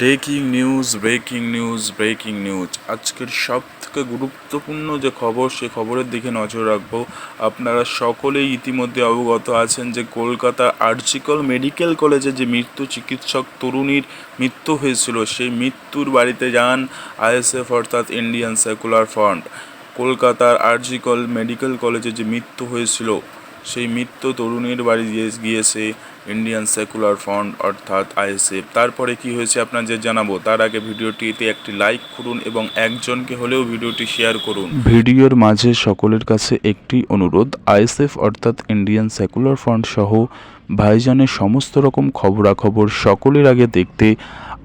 Breaking news breaking news breaking news. আজকের সব থেকে গুরুত্বপূর্ণ যে খবর সে খবরের দিকে নজর রাখব। আপনারা সকলেই ইতিমধ্যে অবগত আছেন যে কলকাতা আর্জিকল মেডিকেল কলেজে যে মৃত্যু চিকিৎসক তরুণীর মৃত্যু হয়েছিল, সেই মৃত্যুর বাড়িতে যান আইএসএফ অর্থাৎ ইন্ডিয়ান সেকুলার ফ্রন্ট। কলকাতার আর্জিকল মেডিকেল কলেজে যে মৃত্যু হয়েছিল সেই মৃত্যু তরুণীর বাড়ি গিয়ে, গিয়েছে ইন্ডিয়ান সেকুলার ফ্রন্ট অর্থাৎ আইএসএফ তারপরে কি হয়েছে আপনাদের জানাব? তার আগে ভিডিওটিতে একটি লাইক করুন এবং একজনকে হলেও ভিডিওটি শেয়ার করুন। ভিডিওর মাঝে সকলের কাছে একটি অনুরোধ আইএসএফ অর্থাৎ ইন্ডিয়ান সেকুলার ফ্রন্ট সহ ভাইজানের সমস্ত রকম খবরাখবর সকলের আগে দেখতে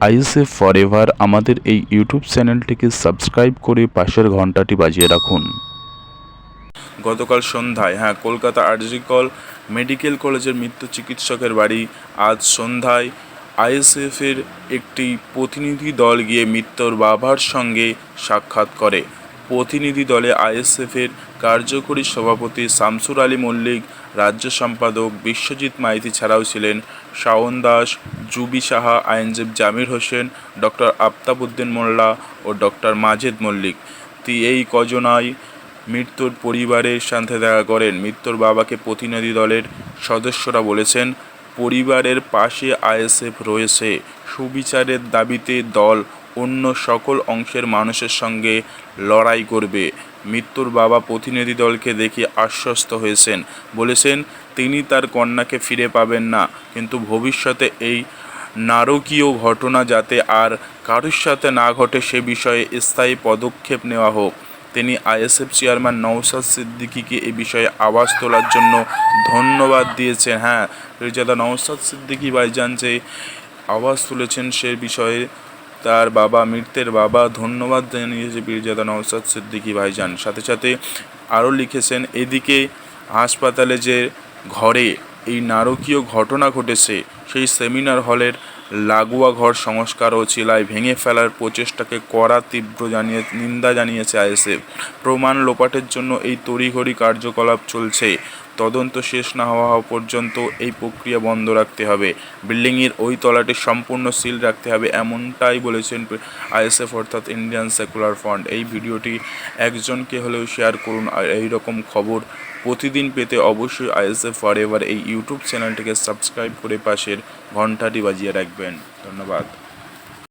আইএসএফ ফরএভার আমাদের এই ইউটিউব চ্যানেলটিকে সাবস্ক্রাইব করে পাশের ঘন্টাটি বাজিয়ে রাখুন। গতকাল সন্ধ্যায় হ্যাঁ কলকাতা আর্জিকল মেডিকেল কলেজের মৃত্যু চিকিৎসকের বাড়ি আজ সন্ধ্যায় আইএসএফের একটি প্রতিনিধি দল গিয়ে মৃত্যুর বাবার সঙ্গে সাক্ষাৎ করে। প্রতিনিধি দলে আইএসএফের কার্যকরী সভাপতি শামসুর আলী মল্লিক, রাজ্য সম্পাদক বিশ্বজিৎ মাইতি ছাড়াও ছিলেন শাওন দাস, জুবি সাহা, আইনজীব জামির হোসেন, ডক্টর আফতাবউদ্দিন মোল্লা ও ডক্টর মাজেদ মল্লিক। তি এই কজনাই মৃত্যুর পরিবারের সাথে দেখা করেন। মৃত্যুর বাবাকে প্রতিনিধি দলের সদস্যরা বলেছেন, পরিবারের পাশে আইএসএফ রয়েছে। সুবিচারের দাবিতে দল অন্য সকল অংশের মানুষের সঙ্গে লড়াই করবে। মৃত্যুর বাবা প্রতিনিধি দলকে দেখে আশ্বস্ত হয়েছেন। বলেছেন, তিনি তার কন্যাকে ফিরে পাবেন না। কিন্তু ভবিষ্যতে এই নারকীয় ঘটনা যাতে আর কারোর সাথে না ঘটে সে বিষয়ে স্থায়ী পদক্ষেপ নেওয়া হোক। তিনি আইএসএফ চেয়ারম্যান নওশাদ সিদ্দিকীকে এ বিষয়ে আওয়াজ তোলার জন্য ধন্যবাদ দিয়েছেন। হ্যাঁ রিজাদা নওশাদ সিদ্দিকী ভাইজান যে আওয়াজ তুলেছেন সে বিষয়ে তার বাবা মৃতের বাবা ধন্যবাদ জানিয়েছে পীরজাদা নওশাদ সিদ্দিকী ভাইজান। সাথে সাথে আরও লিখেছেন, এদিকে হাসপাতালে যে ঘরে এই নারকীয় ঘটনা ঘটেছে, সেই সেমিনার হলের লাগোয়া ঘর সংস্কার ও চিলায় ভেঙে ফেলার প্রচেষ্টাকে কড়া তীব্র জানিয়ে, নিন্দা জানিয়েছে আইএসএফ। প্রমাণ লোপাটের জন্য এই তড়িঘড়ি কার্যকলাপ চলছে। তদন্ত শেষ না হওয়া পর্যন্ত এই প্রক্রিয়া বন্ধ রাখতে হবে। বিল্ডিংয়ের ওই তলাটি সম্পূর্ণ সিল রাখতে হবে, এমনটাই বলেছেন আইএসএফ অর্থাৎ ইন্ডিয়ান সেকুলার ফান্ড। এই ভিডিওটি একজনকে হলেও শেয়ার করুন আর এই রকম খবর প্রতিদিন পেতে অবশ্যই আইএসএফ ফর এই ইউটিউব চ্যানেলটিকে সাবস্ক্রাইব করে পাশের ঘন্টাটি বাজিয়ে রাখবেন। ধন্যবাদ।